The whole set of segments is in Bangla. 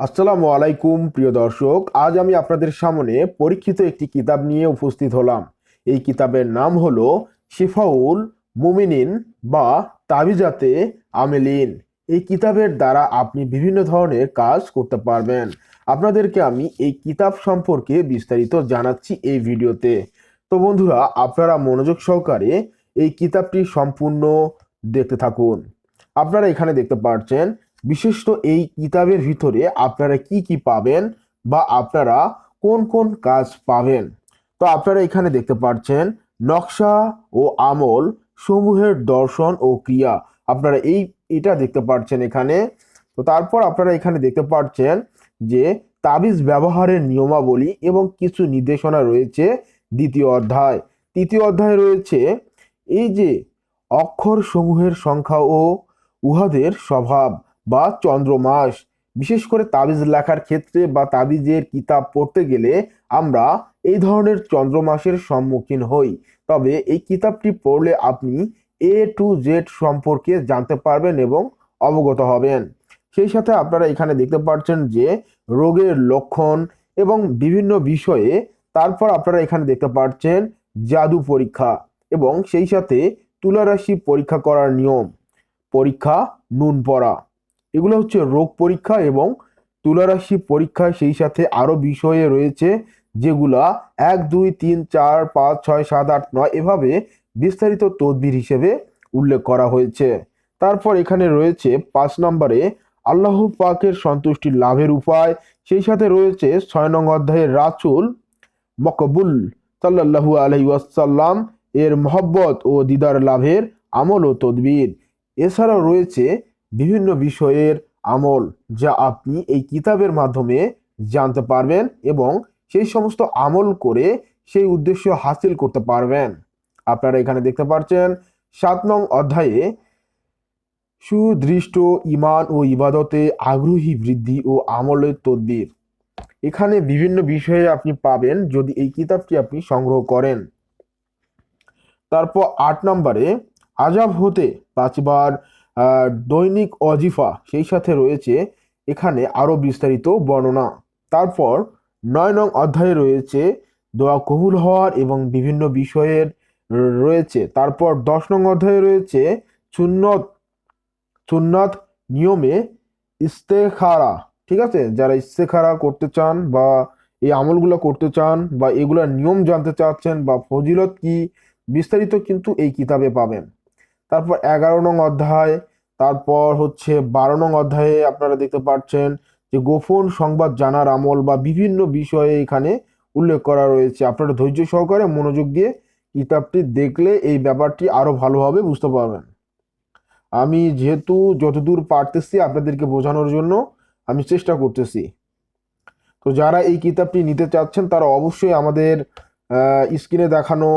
আসসালামু আলাইকুম, প্রিয় দর্শক। আজ আমি আপনাদের সামনে পরীক্ষিত একটি কিতাব নিয়ে উপস্থিত হলাম। এই কিতাবের নাম হলো শিফাউল মুমিনিন বা তাবিজাতে আমেলিন। এই কিতাবের দ্বারা আপনি বিভিন্ন ধরনের কাজ করতে পারবেন। আপনাদেরকে আমি এই কিতাব সম্পর্কে বিস্তারিত জানাচ্ছি এই ভিডিওতে। তো বন্ধুরা, আপনারা মনোযোগ সহকারে এই কিতাবটি সম্পূর্ণ দেখতে থাকুন। আপনারা এখানে দেখতে পাচ্ছেন বিশিষ্ট এই কিতাবের ভিতরে আপনারা কি কি পাবেন বা আপনারা কোন কোন কাজ পাবেন? তো আপনারা এখানে দেখতে পাচ্ছেন, নকশা ও আমল সমূহের দর্শন ও ক্রিয়া। আপনারা এই, এটা দেখতে পাচ্ছেন এখানে। তো তারপর আপনারা এখানে দেখতে পাচ্ছেন যে তাবিজ ব্যবহারের নিয়মাবলী এবং কিছু নির্দেশনা রয়েছে দ্বিতীয় অধ্যায়। তৃতীয় অধ্যায় রয়েছে, এই যে অক্ষর সমূহের সংখ্যা ও উহাদের স্বভাব। বা চন্দ্রমাস। বিশেষ করে তাবিজ লেখার ক্ষেত্রে বা তাবিজের কিতাব পড়তে গেলে আমরা এই ধরনের চন্দ্রমাসের সম্মুখীন হই। তবে এই কিতাবটি পড়লে আপনি এ টু জেড সম্পর্কে জানতে পারবেন এবং অবগত হবেন। সেই সাথে আপনারা এখানে দেখতে পাচ্ছেন যে রোগের লক্ষণ এবং বিভিন্ন বিষয়ে তারপর আপনারা এখানে দেখতে পাচ্ছেন জাদু পরীক্ষা এবং সেই সাথে তুলারাশি পরীক্ষা করার নিয়ম। পরীক্ষা, নুন পড়া। এগুলো হচ্ছে রোগ পরীক্ষা এবং তুলারাশি পরীক্ষা। সেই সাথে আরও বিষয়ে রয়েছে যেগুলা এক, দুই, তিন, চার, পাঁচ, ছয়, সাত, আট, নয় এভাবে বিস্তারিত তদবির হিসেবে উল্লেখ করা হয়েছে। তারপর এখানে রয়েছে পাঁচ নম্বরে আল্লাহ পাকের সন্তুষ্টি লাভের উপায়। সেই সাথে রয়েছে ছয় নং অধ্যায়ের রাচুল মকবুল সাল্লাহু আলহি ওয়াসাল্লাম এর মহব্বত ও দিদার লাভের আমল ও তদবির। এছাড়াও রয়েছে বিভিন্ন বিষয়ের আমল যা আপনি এই কিতাবের মাধ্যমে জানতে পারবেন এবং সেই সমস্ত আমল করে সেই উদ্দেশ্য হাসিল করতে পারবেন। আপনারা এখানে দেখতে পাচ্ছেন সাত নং অধ্যায়ে, সুদৃষ্ট ইমান ও ইবাদতে আগ্রহী বৃদ্ধি ও আমলের তদবির। এখানে বিভিন্ন বিষয়ে আপনি পাবেন যদি এই কিতাবটি আপনি সংগ্রহ করেন। তারপর আট নম্বরে, আজাব হতে পাঁচবার দৈনিক অজিফা সেই সাথে রয়েছে এখানে আরও বিস্তারিত বর্ণনা। তারপর নয় নং অধ্যায়ে রয়েছে দোয়া কবুল হওয়ার এবং বিভিন্ন বিষয়ের রয়েছে। তারপর দশ নং অধ্যায়ে রয়েছে সুন্নত, সুন্নাত নিয়মে ইস্তেখারা, ঠিক আছে? যারা ইস্তেখারা করতে চান বা এই আমলগুলো করতে চান বা এগুলোর নিয়ম জানতে চাচ্ছেন বা ফজিলত কি, বিস্তারিত কিন্তু এই কিতাবে পাবেন। তারপর এগারো নং অধ্যায়, তারপর হচ্ছে বারো নং অধ্যায়ে আপনারা দেখতে পাচ্ছেন যে গোপন সংবাদ জানার আমল বা বিভিন্ন বিষয়ে এখানে উল্লেখ করা রয়েছে। আপনারা ধৈর্য সহকারে মনোযোগ দিয়ে কিতাবটি দেখলে এই ব্যাপারটি আরও ভালোভাবে বুঝতে পারবেন। আমি যেহেতু যতদূর পারতেছি আপনাদেরকে বোঝানোর জন্য আমি চেষ্টা করতেছি। তো যারা এই কিতাবটি নিতে চাচ্ছেন তারা অবশ্যই আমাদের স্ক্রিনে দেখানো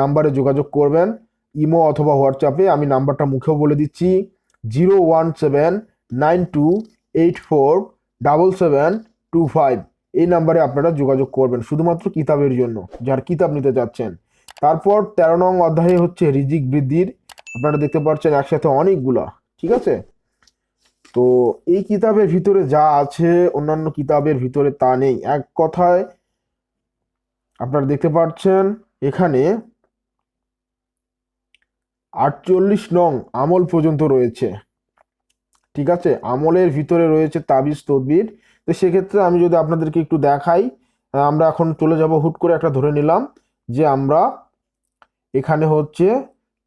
নাম্বারে যোগাযোগ করবেন। ইমো অথবা হোয়াটসঅ্যাপে আমি নাম্বারটা মুখেও বলে দিচ্ছি। Zero one seven nine two eight four double seven two five. এই নাম্বারে আপনারা যোগাযোগ করবেন, শুধুমাত্র কিতাবের জন্য, যার কিতাব নিতে চাচ্ছেন। তারপর তেরো নং অধ্যায়ে হচ্ছে রিজিক বৃদ্ধির। আপনারা দেখতে পাচ্ছেন একসাথে অনেকগুলা, ঠিক আছে? তো এই কিতাবের ভিতরে যা আছে, অন্যান্য কিতাবের ভিতরে তা নেই। এক কথায় আপনারা দেখতে পাচ্ছেন, এখানে আটচল্লিশ নং আমল পর্যন্ত রয়েছে। ঠিক আছে? আমলের ভিতরে রয়েছে তাবিজ, তদবির। তো সেক্ষেত্রে আমি যদি আপনাদেরকে একটু দেখাই, আমরা এখন চলে যাব হুট করে একটা ধরে নিলাম যে আমরা এখানে হচ্ছে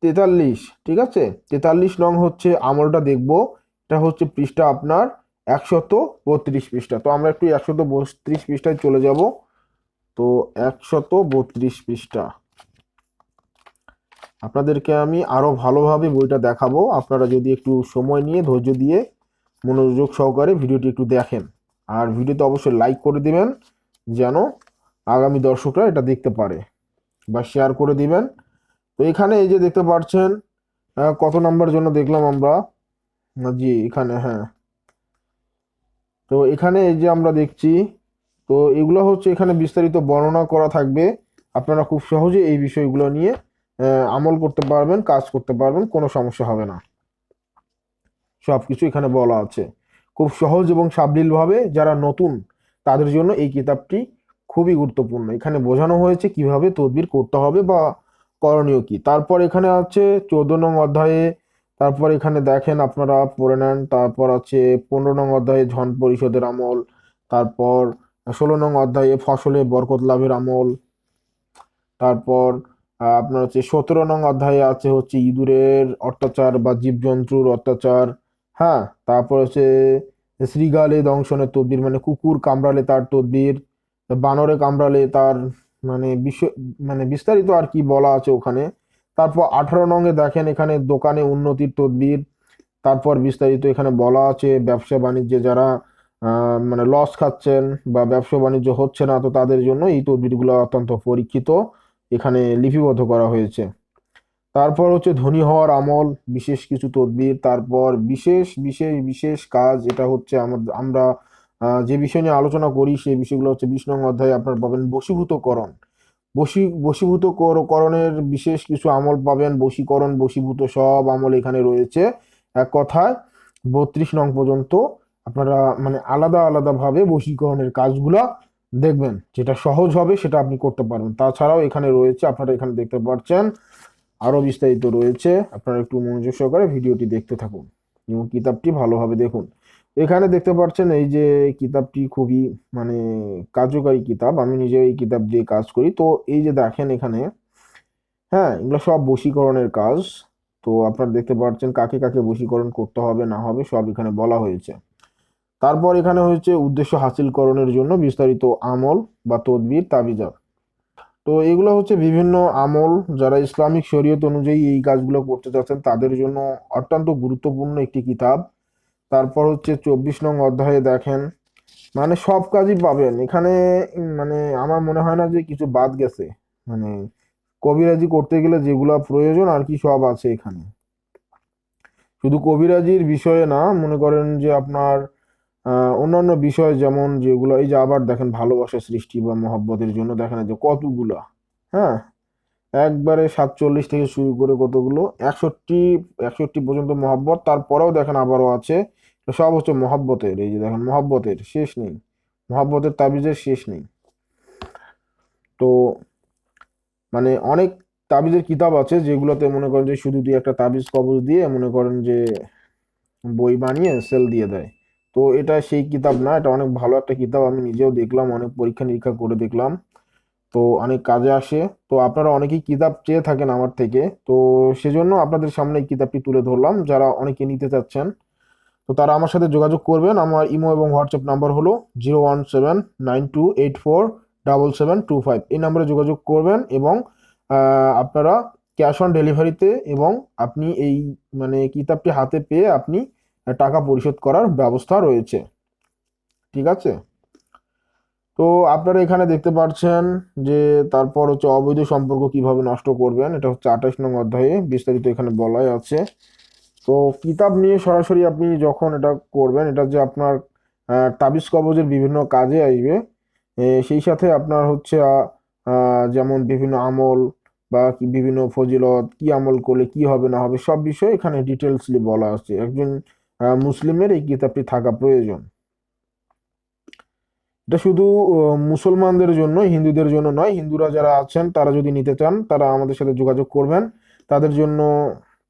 তেতাল্লিশ, ঠিক আছে? তেতাল্লিশ নং হচ্ছে আমলটা দেখব। এটা হচ্ছে পৃষ্ঠা আপনার একশত বত্রিশ পৃষ্ঠা। তো আমরা একটু একশত বত্রিশ পৃষ্ঠায় চলে যাব। তো একশত বত্রিশ পৃষ্ঠা। আপনাদেরকে আমি আরও ভালোভাবে বইটা দেখাবো। আপনারা যদি একটু সময় নিয়ে ধৈর্য দিয়ে মনোযোগ সহকারে ভিডিওটি একটু দেখেন। আর ভিডিওতে অবশ্যই লাইক করে দিবেন, যেন আগামী দর্শকরা এটা দেখতে পারে বা শেয়ার করে দিবেন। তো এখানে এই যে দেখতে পাচ্ছেন কত নাম্বার জন্য দেখলাম আমরা? জি, এখানে হ্যাঁ। তো এখানে এই যে আমরা দেখছি, তো এগুলো হচ্ছে এখানে বিস্তারিত বর্ণনা করা থাকবে। আপনারা খুব সহজে এই বিষয়গুলো নিয়ে আমল করতে পারবেন, কাজ করতে পারবেন, কোনো সমস্যা হবে না। সব কিছু এখানে বলা আছে। খুব সহজ এবং সাবলীলভাবে যারা নতুন, তাদের জন্য এই কিতাবটি খুবই গুরুত্বপূর্ণ। এখানে বোঝানো হয়েছে কীভাবে তদবির করতে হবে বা করণীয় কি। তারপর এখানে আছে চোদ্দ নং অধ্যায়ে, তারপর এখানে দেখেন আপনারা পড়ে নেন, তারপর আছে পনেরো নং অধ্যায়ে ঝন পরিশোধের আমল, তারপর ষোলো নং অধ্যায়ে ফসলে বরকত লাভের আমল, তারপর আপনার হচ্ছে সতেরো নং অধ্যায়ে আছে হচ্ছে ইঁদুরের অত্যাচার বা জীবজন্তুর অত্যাচার। হ্যাঁ তারপর হচ্ছে শ্রীগালে দংশনের তদবির মানে কুকুর কামড়ালে তার তদবির, বানরে কামড়ালে তার মানে বিশ্ব মানে বিস্তারিত আর কি বলা আছে ওখানে। তারপর আঠারো নঙে দেখেন এখানে দোকানে উন্নতির তদবির, তারপর বিস্তারিত এখানে বলা আছে ব্যবসা বাণিজ্যে যারা মানে লস খাচ্ছেন বা ব্যবসা বাণিজ্য হচ্ছে না, তো তাদের জন্য এই তদবিরগুলো অত্যন্ত পরীক্ষিত। এখানে লিপিবদ্ধ করা হয়েছে। তারপর হচ্ছে ধনী হওয়ার আমল, বিশেষ কিছু তদবির, তারপর বিশেষ বিশেষ বিশেষ কাজ, এটা হচ্ছে আমরা যে বিষয় নিয়ে আলোচনা করি, সেই বিষয়গুলো হচ্ছে নং অধ্যায়ে আপনার পাবেন বশীভূতকরণ। বশী বশীভূত কর- করণের বিশেষ কিছু আমল পাবেন, বশীকরণ, বশীভূত সব আমল এখানে রয়েছে। এক কথায় বত্রিশ নং পর্যন্ত আপনারা মানে আলাদা, আলাদাভাবে বশীকরণের কাজগুলা দেখবেন যেটা সহজ হবে সেটা আপনি করতে পারবেন। তাছাড়াও এখানে রয়েছে, আপনারা এখানে দেখতে পাচ্ছেন, আরও বিস্তারিত রয়েছে, আপনারা একটু মনোযোগ সহকারে ভিডিওটি দেখতে থাকুন এবং কিতাবটি ভালোভাবে দেখুন। এখানে দেখতে পাচ্ছেন এই যে কিতাবটি খুবই মানে কার্যকারী কিতাব, আমি নিজে এই কিতাব দিয়ে কাজ করি। তো এই যে দেখেন এখানে হ্যাঁ এগুলো সব বশীকরণের কাজ। তো আপনারা দেখতে পাচ্ছেন কাকে কাকে বশীকরণ করতে হবে, না হবে, সব এখানে বলা হয়েছে। তারপর এখানে হয়েছে উদ্দেশ্য হাসিলকরণের জন্য বিস্তারিত আমল বা তদবির তাবিজাত তো এগুলো হচ্ছে বিভিন্ন আমল যারা ইসলামিক শরীয়ত অনুযায়ী এই কাজগুলো করতে চাচ্ছেন তাদের জন্য অত্যন্ত গুরুত্বপূর্ণ একটি কিতাব। তারপর হচ্ছে চব্বিশ নং অধ্যায়ে দেখেন মানে সব কাজই পাবেন। এখানে মানে আমার মনে হয় না যে কিছু বাদ গেছে। মানে কবিরাজি করতে গেলে যেগুলো প্রয়োজন আর কি সব আছে এখানে। শুধু কবিরাজির বিষয়ে না, মনে করেন যে আপনার অন্যান্য বিষয় যেমন যেগুলো, এই যে আবার দেখেন ভালোবাসা সৃষ্টি বা মহব্বতের জন্য দেখেন যে কতগুলা হ্যাঁ? একবারে সাতচল্লিশ থেকে শুরু করে কতগুলো, একষট্টি একষট্টি পর্যন্ত মহব্বত, তারপরেও দেখেন আবারও আছে, সব হচ্ছে মহব্বতের, এই যে দেখেন মহব্বতের, শেষ নেই, মহব্বতের তাবিজের শেষ নেই। তো মানে অনেক তাবিজের কিতাব আছে যেগুলোতে মনে করেন যে শুধু দুই একটা তাবিজ কবজ দিয়ে মনে করেন যে বই বানিয়ে সেল দিয়ে দেয়। তো এটা সেই কিতাব না, এটা অনেক ভালো একটা কিতাব, আমি নিজেও দেখলাম, অনেক পরীক্ষা নিরীক্ষা করে দেখলাম। তো অনেক কাজে আসে। তো আপনারা অনেকেই কিতাব চেয়ে থাকেন আমার থেকে। তো সেজন্য আপনাদের সামনে এই কিতাবটি তুলে ধরলাম, যারা অনেকে নিতে চাচ্ছেন। তো তারা আমার সাথে যোগাযোগ করবেন। আমার ইমো এবং হোয়াটসঅ্যাপ নাম্বার হলো zero one seven nine two eight four double seven two five. এই নাম্বারে যোগাযোগ করবেন এবং আপনারা ক্যাশ অন ডেলিভারিতে এবং আপনি এই মানে কিতাবটি হাতে পেয়ে আপনি টাকা পরিশোধ করার ব্যবস্থা রয়েছে। ঠিক আছে? তো আপনারা এখানে দেখতে পাচ্ছেন যে তারপর হচ্ছে অবৈধ সম্পর্ক কীভাবে নষ্ট করবেন, এটা হচ্ছে আঠাশ নং অধ্যায়ে বিস্তারিত এখানে বলাই আছে। তো কিতাব নিয়ে সরাসরি আপনি যখন এটা করবেন, এটা যে আপনার তাবিজ কবজের বিভিন্ন কাজে আসবে সেই সাথে আপনার হচ্ছে যেমন বিভিন্ন আমল বা বিভিন্ন ফজিলত, কি আমল করলে কি হবে না হবে, সব বিষয়ে এখানে ডিটেলসলি বলা আছে। একজন মুসলিমের এই কিতাবটি থাকা প্রয়োজন। এটা শুধু মুসলমানদের জন্য, হিন্দুদের জন্য নয়, হিন্দুরা যারা আছেন, তারা যদি নিতে চান, তারা আমাদের সাথে যোগাযোগ করবেন। তাদের জন্য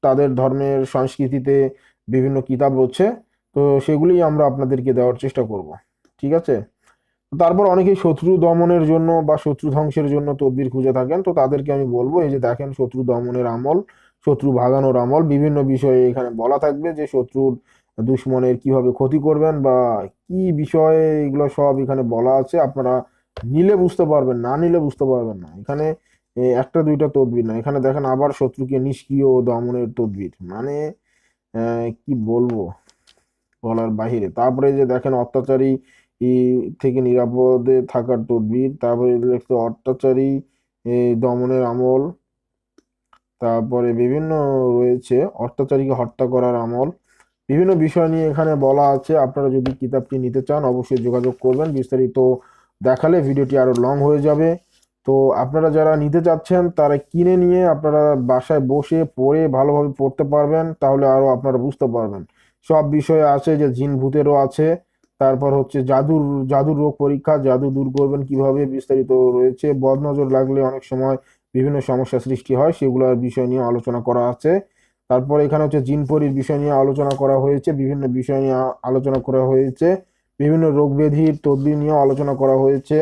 তাদের ধর্মের সংস্কৃতিতে বিভিন্ন কিতাব রয়েছে, তো সেগুলি আমরা আপনাদেরকে দেওয়ার চেষ্টা করব, ঠিক আছে? তারপর অনেকেই শত্রু দমনের জন্য বা শত্রু ধ্বংসের জন্য তদবির খুঁজে থাকেন, তো তাদেরকে আমি বলব, এই যে দেখেন শত্রু দমনের আমল, শত্রু ভাগানোর আমল, বিভিন্ন বিষয়ে এখানে বলা থাকবে যে শত্রুর দুশ্মনের কীভাবে ক্ষতি করবেন বা কি বিষয়ে এগুলো সব এখানে বলা আছে, আপনারা নিলে বুঝতে পারবেন, না নিলে বুঝতে পারবেন না। এখানে একটা দুইটা তদবির না, এখানে দেখেন আবার শত্রুকে নিষ্ক্রিয় দমনের তদবির। মানে কি বলব বলার বাহিরে। তারপরে যে দেখেন অত্যাচারী থেকে নিরাপদে থাকার তদবির, তারপরে লিখছে অত্যাচারী দমনের আমল, তারপরে বিভিন্ন রয়েছে, অত্যাচারীকে হত্যা করার আমল বিভিন্ন বিষয় নিয়ে এখানে বলা আছে। আপনারা যদি কিতাবটি নিতে চান, অবশ্যই যোগাযোগ করবেন। বিস্তারিত দেখালে ভিডিওটি আরও লং হয়ে যাবে। তো আপনারা যারা নিতে চাচ্ছেন, তারা কিনে নিয়ে আপনারা বাসায় বসে পড়ে ভালোভাবে পড়তে পারবেন, তাহলে আরও আপনারা বুঝতে পারবেন। সব বিষয়ে আছে যে জিন ভূতেরও আছে, তারপর হচ্ছে জাদুর জাদুর রোগ পরীক্ষা, জাদু দূর করবেন কীভাবে বিস্তারিত রয়েছে। বদনজর লাগলে অনেক সময় বিভিন্ন সমস্যা সৃষ্টি হয়, সেগুলোর বিষয় নিয়ে আলোচনা করা আছে। তারপর এখানে হচ্ছে জিন পরির বিষয় নিয়ে আলোচনা করা হয়েছে, বিভিন্ন বিষয় নিয়ে আলোচনা করা হয়েছে, বিভিন্ন রোগ ব্যাধির তদবির নিয়ে আলোচনা করা হয়েছে।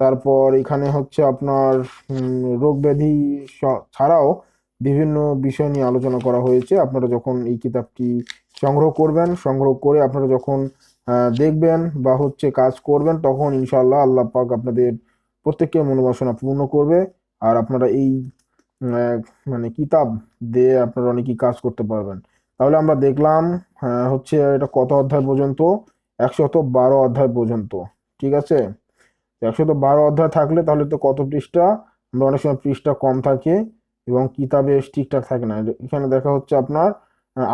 তারপর এখানে হচ্ছে আপনার রোগ ব্যাধি ছাড়াও বিভিন্ন বিষয় নিয়ে আলোচনা করা হয়েছে। আপনারা যখন এই কিতাবটি সংগ্রহ করবেন, সংগ্রহ করে আপনারা যখন দেখবেন বা হচ্ছে কাজ করবেন, তখন ইনশাআল্লাহ আল্লাহ পাক আপনাদের প্রত্যেককে মনোবাসনা পূর্ণ করবে। আর আপনারা এই মানে কিতাব দিয়ে আপনারা অনেকই কাজ করতে পারবেন। তাহলে আমরা দেখলাম হচ্ছে এটা কত অধ্যায় পর্যন্ত? একশত বারো অধ্যায় পর্যন্ত, ঠিক আছে? একশত বারো অধ্যায় থাকলে তাহলে তো কত পৃষ্ঠা? আমরা অনেক সময় পৃষ্ঠা কম থাকে এবং কিতাবে ঠিকঠাক থাকে না। এখানে দেখা হচ্ছে আপনার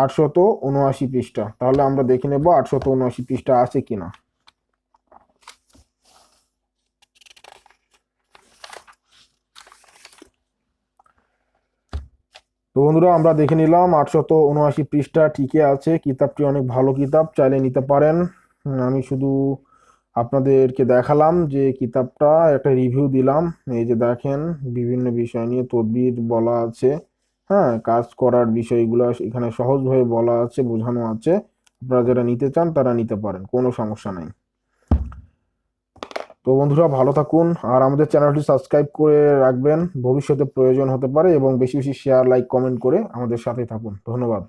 আটশত উনআশি পৃষ্ঠা। তাহলে আমরা দেখে নেব আটশত উনআশি পৃষ্ঠা আছে কিনা। তো বন্ধুরা, আমরা দেখে নিলাম আটশত উনআশি পৃষ্ঠা, ঠিকই আছে, কিতাবটি অনেক ভালো কিতাব, চাইলে নিতে পারেন। আমি শুধু আপনাদেরকে দেখালাম যে কিতাবটা, একটা রিভিউ দিলাম। এই যে দেখেন, বিভিন্ন বিষয় নিয়ে তদবির বলা আছে। হ্যাঁ কাজ করার বিষয়গুলো এখানে সহজভাবে বলা আছে, বোঝানো আছে। আপনারা যারা নিতে চান, তারা নিতে পারেন, কোনো সমস্যা নাই। তো বন্ধুরা, ভালো থাকুন আর আমাদের চ্যানেলটি সাবস্ক্রাইব করে রাখবেন। ভবিষ্যতে প্রয়োজন হতে পারে এবং বেশি বেশি শেয়ার লাইক কমেন্ট করে আমাদের সাথে থাকুন। ধন্যবাদ।